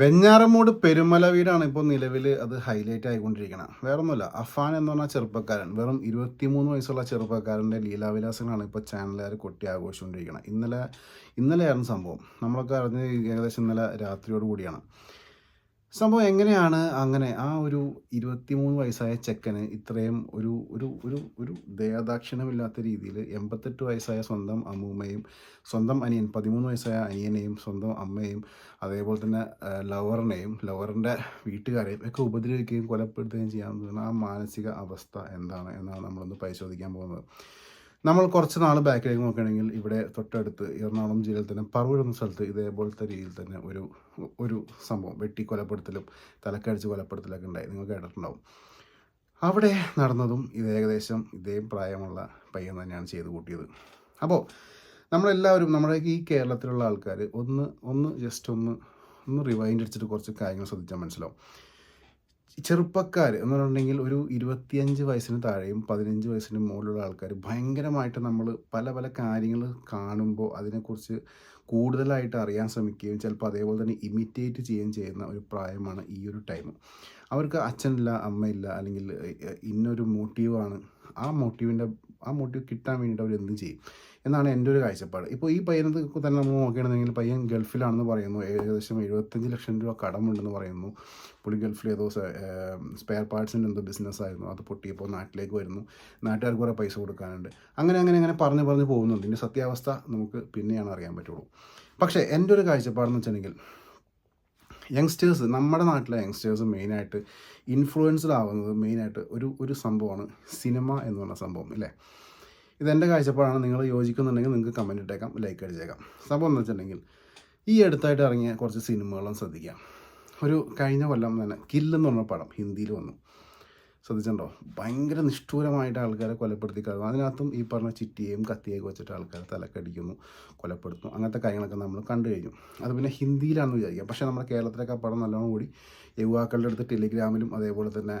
വെഞ്ഞാറമൂട് പെരുമല വീടാണ് ഇപ്പോൾ നിലവിൽ അത് ഹൈലൈറ്റ് ആയിക്കൊണ്ടിരിക്കുന്നത് വേറെ ഒന്നുമില്ല അഫാൻ എന്ന് പറഞ്ഞ ചെറുപ്പക്കാരൻ വെറും ഇരുപത്തിമൂന്ന് വയസ്സുള്ള ചെറുപ്പക്കാരന്റെ ലീലാവിലാസങ്ങളാണ് ഇപ്പോൾ ചാനലുകാർ കൊട്ടി ആഘോഷിച്ചുകൊണ്ടിരിക്കുന്നത് ഇന്നലെ ഇന്നലെയായിരുന്നു സംഭവം. നമ്മളൊക്കെ അറിഞ്ഞ് ഏകദേശം ഇന്നലെ രാത്രിയോട് കൂടിയാണ്. സംഭവം എങ്ങനെയാണ് അങ്ങനെ ആ ഒരു ഇരുപത്തിമൂന്ന് വയസ്സായ ചെക്കന് ഇത്രയും ഒരു ഒരു ഒരു ഒരു ദയാദാക്ഷിണ്യമില്ലാത്ത രീതിയിൽ എൺപത്തെട്ട് വയസ്സായ സ്വന്തം അമ്മൂമ്മയും സ്വന്തം അനിയൻ പതിമൂന്ന് വയസ്സായ അനിയനെയും സ്വന്തം അമ്മയും അതേപോലെ തന്നെ ലവറിനെയും ലവറിന്റെ വീട്ടുകാരെയും ഒക്കെ ഉപദ്രവിക്കുകയും കൊലപ്പെടുത്തുകയും ചെയ്യാൻ തോന്നുന്ന ആ മാനസിക അവസ്ഥ എന്താണ് എന്നാണ് നമ്മളൊന്ന് പരിശോധിക്കാൻ പോകുന്നത്. നമ്മൾ കുറച്ച് നാൾ ബാക്കിലേക്ക് നോക്കുകയാണെങ്കിൽ ഇവിടെ തൊട്ടടുത്ത് എറണാകുളം ജില്ലയിൽ തന്നെ പറവൂർ എന്ന സ്ഥലത്ത് ഇതേപോലത്തെ രീതിയിൽ തന്നെ ഒരു ഒരു സംഭവം. വെട്ടി കൊലപ്പെടുത്തലും തലക്കടിച്ച് കൊലപ്പെടുത്തലൊക്കെ ഉണ്ടായി. നിങ്ങൾ കേട്ടിട്ടുണ്ടാവും. അവിടെ നടന്നതും ഇത് ഏകദേശം ഇതേ പ്രായമുള്ള പയ്യൻ തന്നെയാണ് ചെയ്ത് കൂട്ടിയത്. അപ്പോൾ നമ്മളെല്ലാവരും നമ്മുടെ ഈ കേരളത്തിലുള്ള ആൾക്കാർ ഒന്ന് ഒന്ന് ജസ്റ്റ് ഒന്ന് ഒന്ന് റിവൈൻഡ് അടിച്ചിട്ട് കുറച്ച് കാര്യങ്ങൾ ശ്രദ്ധിച്ചാൽ മനസ്സിലാവും. ചെറുപ്പക്കാർ എന്ന് പറഞ്ഞിട്ടുണ്ടെങ്കിൽ ഒരു ഇരുപത്തിയഞ്ച് വയസ്സിന് താഴെയും പതിനഞ്ച് വയസ്സിന് മുകളിലുള്ള ആൾക്കാർ ഭയങ്കരമായിട്ട് നമ്മൾ പല പല കാര്യങ്ങൾ കാണുമ്പോൾ അതിനെക്കുറിച്ച് കൂടുതലായിട്ട് അറിയാൻ ശ്രമിക്കുകയും ചിലപ്പോൾ അതേപോലെ തന്നെ ഇമിറ്റേറ്റ് ചെയ്യുകയും ചെയ്യുന്ന ഒരു പ്രായമാണ് ഈ ഒരു ടൈം അവർക്ക് അച്ഛനില്ല അമ്മയില്ല അല്ലെങ്കിൽ ഇന്നൊരു മോട്ടീവാണ്. ആ മോട്ടീവിന്റെ ആ മോട്ടീവ് കിട്ടാൻ വേണ്ടിയിട്ട് അവർ എന്ത് ചെയ്യും. എന്നാണ് എന്റെ ഒരു കാഴ്ചപ്പാട്. ഇപ്പോൾ ഈ പയ്യനത് തന്നെ നമ്മൾ നോക്കുകയാണെന്നുണ്ടെങ്കിൽ പയ്യൻ ഗൾഫിലാണെന്ന് പറയുന്നു. ഏകദേശം എഴുപത്തഞ്ച് ലക്ഷം രൂപ കടമുണ്ടെന്ന് പറയുന്നു. പുള്ളി ഗൾഫിൽ ഏതോ സ്പെയർ പാർട്സിന്റെ എന്തോ ബിസിനസ് ആയിരുന്നു. അത് പൊട്ടിയപ്പോൾ നാട്ടിലേക്ക് വരുന്നു. നാട്ടുകാർക്ക് കുറേ പൈസ കൊടുക്കാനുണ്ട്. അങ്ങനെ അങ്ങനെ അങ്ങനെ പറഞ്ഞ് പറഞ്ഞ് പോകുന്നുണ്ട്. ഇതിന്റെ സത്യാവസ്ഥ നമുക്ക് പിന്നെയാണ് അറിയാൻ പറ്റുള്ളൂ. പക്ഷേ എന്റെ ഒരു കാഴ്ചപ്പാടെന്ന് വെച്ചിട്ടുണ്ടെങ്കിൽ യങ്സ്റ്റേഴ്സ് നമ്മുടെ നാട്ടിലെ യങ്സ്റ്റേഴ്സ് മെയിനായിട്ട് ഇൻഫ്ലുവൻസ്ഡ് ആവുന്നത് മെയിനായിട്ട് ഒരു ഒരു സംഭവമാണ് സിനിമ എന്ന് പറഞ്ഞ സംഭവം അല്ലേ? ഇതെന്റെ കാഴ്ചപ്പാടാണ്. നിങ്ങൾ യോജിക്കുന്നുണ്ടെങ്കിൽ നിങ്ങൾക്ക് കമന്റ് ഇട്ടേക്കാം ലൈക്ക് അടിച്ചേക്കാം. സംഭവം എന്ന് വെച്ചിട്ടുണ്ടെങ്കിൽ ഈ അടുത്തായിട്ട് ഇറങ്ങിയ കുറച്ച് സിനിമകളും ശ്രദ്ധിക്കാം. ഒരു കഴിഞ്ഞ കൊല്ലം തന്നെ കില്ലെന്ന് പറഞ്ഞ പടം ഹിന്ദിയിൽ വന്നു. ശ്രദ്ധിച്ചിട്ടുണ്ടോ? ഭയങ്കര നിഷ്ഠൂരമായിട്ട് ആൾക്കാരെ കൊലപ്പെടുത്തി കഴിഞ്ഞു അതിനകത്തും ഈ പറഞ്ഞ ചിറ്റിയെയും കത്തിയൊക്കെ വെച്ചിട്ട് ആൾക്കാരെ തലക്കടിക്കുന്നു കൊലപ്പെടുത്തുന്നു. അങ്ങനത്തെ കാര്യങ്ങളൊക്കെ നമ്മൾ കണ്ടു കഴിഞ്ഞു. അത് പിന്നെ ഹിന്ദിയിലാണെന്ന് വിചാരിക്കാം. പക്ഷേ നമ്മുടെ കേരളത്തിലൊക്കെ പടം നല്ലോണം കൂടി യുവാക്കളുടെ അടുത്ത് ടെലിഗ്രാമിലും അതേപോലെ തന്നെ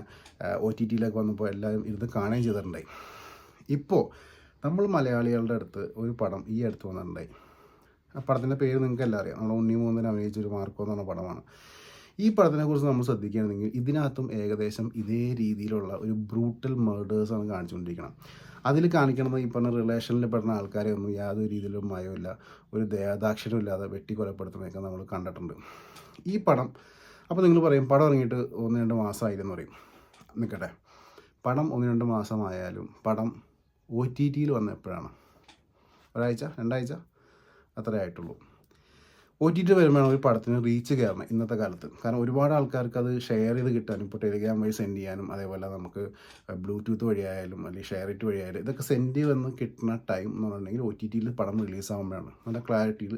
ഒ ടി ടിയിലൊക്കെ വന്നപ്പോൾ എല്ലാവരും ഇരുന്ന് കാണുകയും ചെയ്തിട്ടുണ്ടായി. ഇപ്പോൾ നമ്മൾ മലയാളികളുടെ അടുത്ത് ഒരു പടം ഈ അടുത്ത് വന്നിട്ടുണ്ടായി. ആ പടത്തിന്റെ പേര് നിങ്ങൾക്ക് എല്ലാം അറിയാം. നമ്മൾ ഉണ്ണി മൂന്നിന് അഭിനയിച്ച ഒരു മാർക്കോ എന്ന് പറഞ്ഞ പടമാണ്. ഈ പടത്തിനെ കുറിച്ച് നമ്മൾ ശ്രദ്ധിക്കുകയാണെങ്കിൽ ഇതിനകത്തും ഏകദേശം ഇതേ രീതിയിലുള്ള ഒരു ബ്രൂട്ടൽ മേർഡേഴ്സാണ് കാണിച്ചുകൊണ്ടിരിക്കണം. അതിൽ കാണിക്കണമെന്ന് ഈ പറഞ്ഞ റിലേഷനിൽ പെടുന്ന ആൾക്കാരെ ഒന്നും യാതൊരു രീതിയിലും മയമില്ല ഒരു ദയാദാക്ഷിണ്യം ഇല്ലാതെ വെട്ടി നമ്മൾ കണ്ടിട്ടുണ്ട്. ഈ പടം അപ്പോൾ നിങ്ങൾ പറയും പടം ഇറങ്ങിയിട്ട് ഒന്ന് രണ്ട് മാസമായില്ലെന്ന് പറയും. നിൽക്കട്ടെ പടം ഒന്ന് രണ്ട് മാസമായാലും പടം ഒ ടി ടിയിൽ വന്ന എപ്പോഴാണ്? ഒരാഴ്ച? രണ്ടാഴ്ച? അത്രേ ആയിട്ടുള്ളൂ. ഒ ടി ടി വരുമ്പോഴാണ് ഒരു പടത്തിന് റീച്ച് കയറണം ഇന്നത്തെ കാലത്ത്. കാരണം ഒരുപാട് ആൾക്കാർക്ക് അത് ഷെയർ ചെയ്ത് കിട്ടാനും ഇപ്പോൾ ടെലിഗ്രാം വഴി സെൻഡ് ചെയ്യാനും അതേപോലെ നമുക്ക് ബ്ലൂടൂത്ത് വഴിയായാലും അല്ലെങ്കിൽ ഷെയർ ഇറ്റ് വഴിയായാലും ഇതൊക്കെ സെൻഡ് വന്ന് കിട്ടുന്ന ടൈം എന്ന് പറഞ്ഞിട്ടുണ്ടെങ്കിൽ ഒ ടി ടിയിൽ പടം റിലീസ് ആകുമ്പോഴാണ് നല്ല ക്ലാരിറ്റിയിൽ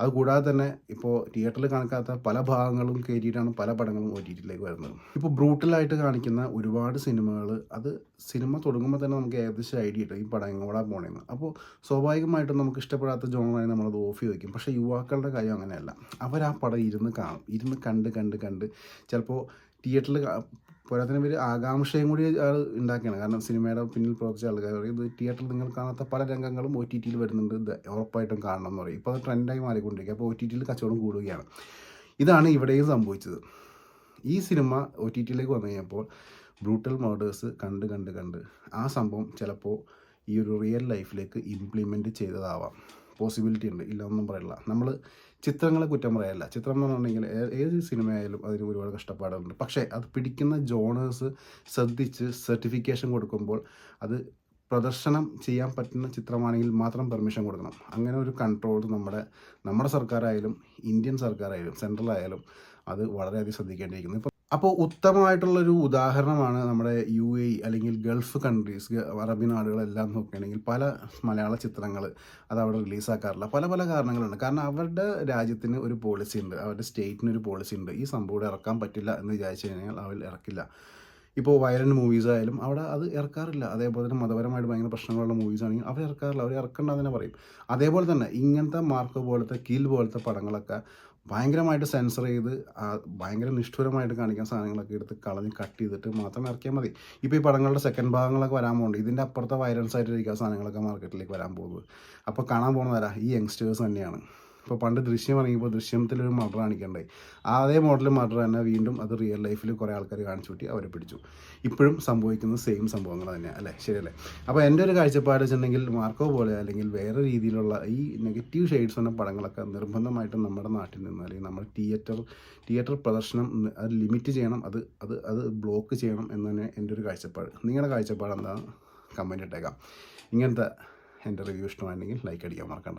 അത് കൂടാതെ തന്നെ ഇപ്പോൾ തിയേറ്ററിൽ കാണിക്കാത്ത പല ഭാഗങ്ങളും കയറ്റിയിട്ടാണ് പല പടങ്ങളും ഒ ടി ടിയിലേക്ക് വരുന്നത്. ഇപ്പോൾ ബ്രൂട്ടലായിട്ട് കാണിക്കുന്ന ഒരുപാട് സിനിമകൾ അത് സിനിമ തുടങ്ങുമ്പോൾ തന്നെ നമുക്ക് ഏകദേശം ഐഡിയ കിട്ടും. ഈ പടം എങ്ങോടാ പോണേന്ന്. അപ്പോൾ സ്വാഭാവികമായിട്ടും നമുക്ക് ഇഷ്ടപ്പെടാത്ത ജോണറായി നമ്മളത് ഓഫ് ചെയ്ത് വയ്ക്കും പക്ഷേ യുവാക്കളുടെ കാര്യം അങ്ങനെയല്ല. അവർ ആ പടം ഇരുന്ന് കാണും ഇരുന്ന് കണ്ട് കണ്ട് കണ്ട്. ചിലപ്പോൾ തിയേറ്ററിൽ പോരാത്തിന് പേര് ആകാംക്ഷയും കൂടി ഉണ്ടാക്കിയാണ്. കാരണം സിനിമയുടെ പിന്നിൽ പ്രവർത്തിച്ച ആൾക്കാർ പറയും ഇത് തിയേറ്ററിൽ നിങ്ങൾ കാണാത്ത പല രംഗങ്ങളും ഒ ടി ടിയിൽ വരുന്നുണ്ട്. ഉറപ്പായിട്ടും കാണണം എന്ന് പറയും. ഇപ്പോൾ അത് ട്രെൻഡായി മാറിക്കൊണ്ടിരിക്കുക അപ്പോൾ ഒ ടി ടിയിൽ കച്ചവടം കൂടുകയാണ്. ഇതാണ് ഇവിടെയും സംഭവിച്ചത്. ഈ സിനിമ ഒ ടി ടിയിലേക്ക് വന്നു കഴിഞ്ഞപ്പോൾ ബ്രൂട്ടൽ മേർഡേഴ്സ് കണ്ട് കണ്ട് കണ്ട്. ആ സംഭവം ചിലപ്പോൾ ഈ ഒരു റിയൽ ലൈഫിലേക്ക് ഇംപ്ലിമെന്റ് ചെയ്തതാവാം. പോസിബിലിറ്റി ഉണ്ട്. ഇല്ല ഒന്നും പറയില്ല. നമ്മൾ ചിത്രങ്ങളെ കുറ്റം പറയല്ല. ചിത്രം എന്ന് പറഞ്ഞിട്ടുണ്ടെങ്കിൽ ഏത് സിനിമയായാലും അതിന് ഒരുപാട് കഷ്ടപ്പാടുണ്ട് പക്ഷേ അത് പിടിക്കുന്ന ജോണേഴ്സ് ശ്രദ്ധിച്ച് സർട്ടിഫിക്കേഷൻ കൊടുക്കുമ്പോൾ അത് പ്രദർശനം ചെയ്യാൻ പറ്റുന്ന ചിത്രമാണെങ്കിൽ മാത്രം പെർമിഷൻ കൊടുക്കണം. അങ്ങനെ ഒരു കൺട്രോൾ നമ്മുടെ നമ്മുടെ സർക്കാരായാലും ഇന്ത്യൻ സർക്കാരായാലും സെൻട്രൽ ആയാലും അത് വളരെയധികം ശ്രദ്ധിക്കേണ്ടിയിരിക്കുന്നു. അപ്പോൾ ഉത്തമമായിട്ടുള്ളൊരു ഉദാഹരണമാണ് നമ്മുടെ യു എ അല്ലെങ്കിൽ ഗൾഫ് കൺട്രീസ് അറബി നാടുകളെല്ലാം നോക്കുകയാണെങ്കിൽ പല മലയാള ചിത്രങ്ങൾ അത് അവിടെ റിലീസാക്കാറില്ല പല പല കാരണങ്ങളുണ്ട്. കാരണം അവരുടെ രാജ്യത്തിന് ഒരു പോളിസി ഉണ്ട്. അവരുടെ സ്റ്റേറ്റിന് ഒരു പോളിസി ഉണ്ട്. ഈ സംഭവം ഇറക്കാൻ പറ്റില്ല എന്ന് വിചാരിച്ചു കഴിഞ്ഞാൽ അവർ ഇറക്കില്ല. ഇപ്പോൾ വയലന്റ് മൂവീസ് ആയാലും അവിടെ അത് ഇറക്കാറില്ല. അതേപോലെ തന്നെ മതപരമായിട്ട് ഭയങ്കര പ്രശ്നങ്ങളുള്ള മൂവീസ് ആണെങ്കിൽ അവർ ഇറക്കാറില്ല. അവർ ഇറക്കണ്ടെന്ന് തന്നെ പറയും. അതേപോലെ തന്നെ ഇങ്ങനത്തെ മാർക്ക് പോലത്തെ കീൽ പോലത്തെ പടങ്ങളൊക്കെ ഭയങ്കരമായിട്ട് സെൻസർ ചെയ്ത് ഭയങ്കര നിഷ്ഠുരമായിട്ട് കാണിക്കാൻ സാധനങ്ങളൊക്കെ എടുത്ത് കളഞ്ഞ് കട്ട് ചെയ്തിട്ട് മാത്രം ഇറക്കിയാൽ മതി. ഇപ്പോൾ ഈ പടങ്ങളുടെ സെക്കൻഡ് ഭാഗങ്ങളൊക്കെ വരാൻ പോകുന്നുണ്ട് ഇതിന്റെ അപ്പുറത്തെ വയലൻസ് ആയിട്ടിരിക്കുന്ന സാധനങ്ങളൊക്കെ മാർക്കറ്റിലേക്ക് വരാൻ പോകുന്നത്. അപ്പോൾ കാണാൻ പോകുന്നതല്ല ഈ യങ്സ്റ്റേഴ്സ് തന്നെയാണ്. ഇപ്പോൾ പണ്ട് ദൃശ്യം ഇറങ്ങിയപ്പോൾ ദൃശ്യത്തിലൊരു മർഡർ കാണിക്കണ്ടായി. അതേ മോഡൽ മർഡർ തന്നെ വീണ്ടും അത് റിയൽ ലൈഫിൽ കുറേ ആൾക്കാർ കാണിച്ചു കൂട്ടി അവരെ പിടിച്ചു. ഇപ്പോഴും സംഭവിക്കുന്ന സെയിം സംഭവങ്ങൾ തന്നെയാണ് അല്ലേ? ശരിയല്ലേ? അപ്പോൾ എന്റെ ഒരു കാഴ്ചപ്പാട് വെച്ചിട്ടുണ്ടെങ്കിൽ മാർക്കോ പോലെ അല്ലെങ്കിൽ വേറെ രീതിയിലുള്ള ഈ നെഗറ്റീവ് ഷെയ്ഡ്സ് എന്ന പടങ്ങളൊക്കെ നിർബന്ധമായിട്ടും നമ്മുടെ നാട്ടിൽ നിന്ന് അല്ലെങ്കിൽ നമ്മൾ തിയേറ്റർ തിയേറ്റർ പ്രദർശനം അത് ലിമിറ്റ് ചെയ്യണം അത് അത് അത് ബ്ലോക്ക് ചെയ്യണം എന്ന് തന്നെ എന്റെ ഒരു കാഴ്ചപ്പാട്. നിങ്ങളുടെ കാഴ്ചപ്പാട് എന്താണ് കമന്റ് ഇട്ടേക്കാം. ഇങ്ങനത്തെ എന്റെ റിവ്യൂ ഇഷ്ടമായിരുന്നെങ്കിൽ ലൈക്ക് അടിക്കാൻ മറക്കണ്ട.